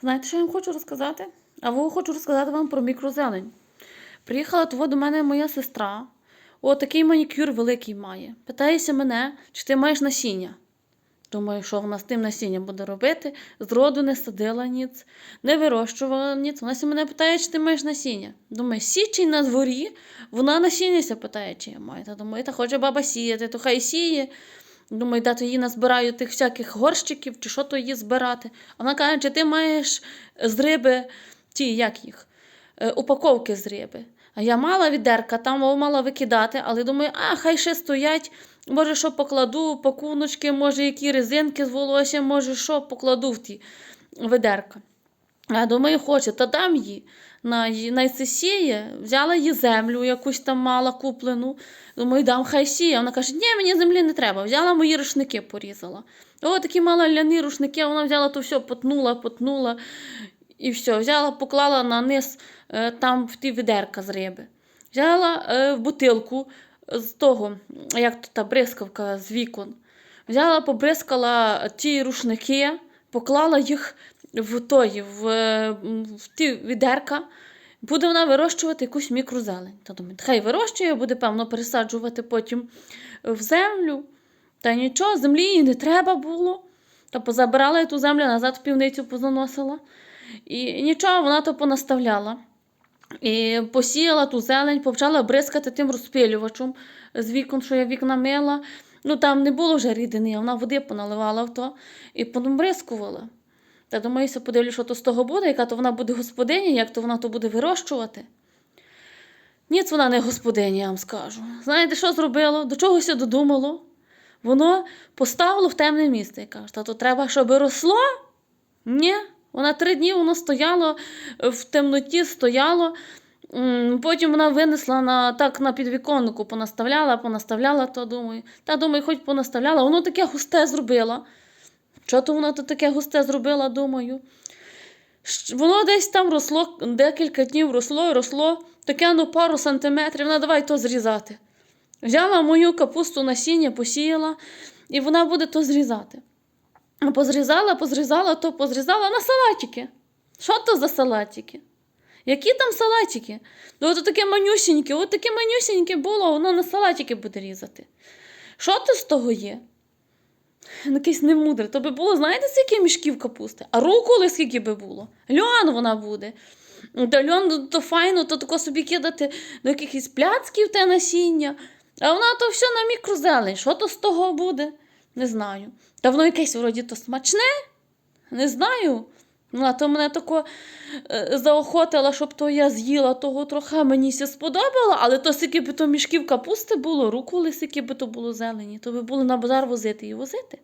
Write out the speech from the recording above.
Знаєте, що я вам хочу розказати? А ви хочу розказати вам про мікрозелень. Приїхала того до мене моя сестра. О, такий манікюр великий має. Питається мене, чи ти маєш насіння. Думаю, що вона з тим насінням буде робити. Зроду не садила ніц, не вирощувала ніц. Вона мене питає, чи ти маєш насіння. Думаю, січень на дворі, вона насіння ся питає, чи я маю. Та думаю, та хоче баба сіяти, то хай сіє. Думаю, да, то її назбираю тих всяких горщиків, чи що то її збирати. Вона каже, чи ти маєш з риби ті, як їх, е, упаковки з риби. А я мала відерка, там мала викидати, але думаю, а хай ще стоять. Може, що покладу, пакуночки, може, які резинки з волоссям, може, що покладу в ті ведерка. А думаю, хоче, та дам їй. На, на сіє, взяла її землю, якусь там мала куплену. Думаю, дам, хай сіє. Вона каже, ні, мені землі не треба. Взяла мої рушники, порізала. О, такі мала ляні рушники, вона взяла то все, потнула, потнула. І все, взяла, поклала на низ е, там в ті відерка з риби. Взяла е, в бутилку з того, як то та бризкавка з вікон. Взяла, побризкала ті рушники, поклала їх в той, в, в ті відерка. Буде вона вирощувати якусь мікрозелень. Та думаю, хай вирощує, буде, певно, пересаджувати потім в землю. Та нічого, землі їй не треба було. Та позабирала я ту землю, назад в півницю позаносила. І нічого, вона то понаставляла. І посіяла ту зелень, почала бризкати тим розпилювачем з вікон, що я вікна мила. Ну там не було вже рідини, вона води поналивала в то і понабризкувала. Та думаюся, подивлюся, що то з того буде, яка то вона буде господиня, як то вона то буде вирощувати. Ніц вона не господиня, я вам скажу. Знаєте, що зробило? До чогося додумало? Воно поставило в темне місце і каже, та то треба, щоб росло? Ні. Вона три дні воно стояло в темноті, стояло. Потім вона винесла на, так на підвіконнику, понаставляла, понаставляла, то думаю. Та думаю, хоч понаставляла, воно таке густе зробила. Що то воно то таке густе зробила, думаю. Воно десь там росло, декілька днів росло і росло, таке ну пару сантиметрів, на давай то зрізати. Взяла мою капусту насіння, посіяла, і вона буде то зрізати. Позрізала, позрізала, то позрізала на салатики. Що то за салатики? Які там салатики? Ну, от таке манюсіньке, от таке манюсіньке було, воно на салатики буде різати. Що то з того є? Ну, Якесь немудре. То би було, знаєте, скільки мішків капусти? А руколи скільки би було? Льон вона буде. Та льон то, то файно, то тако собі кидати до якихось пляцків те насіння. А вона то все на мікрозелень. Що то з того буде? Не знаю. Та воно якесь вроді то смачне? Не знаю. Ну, а то мене тако е, заохотила, щоб то я з'їла того трохи, мені ся сподобало, але то скільки би то мішків капусти було, руку лисики би то було зелені, то би було на базар возити і возити.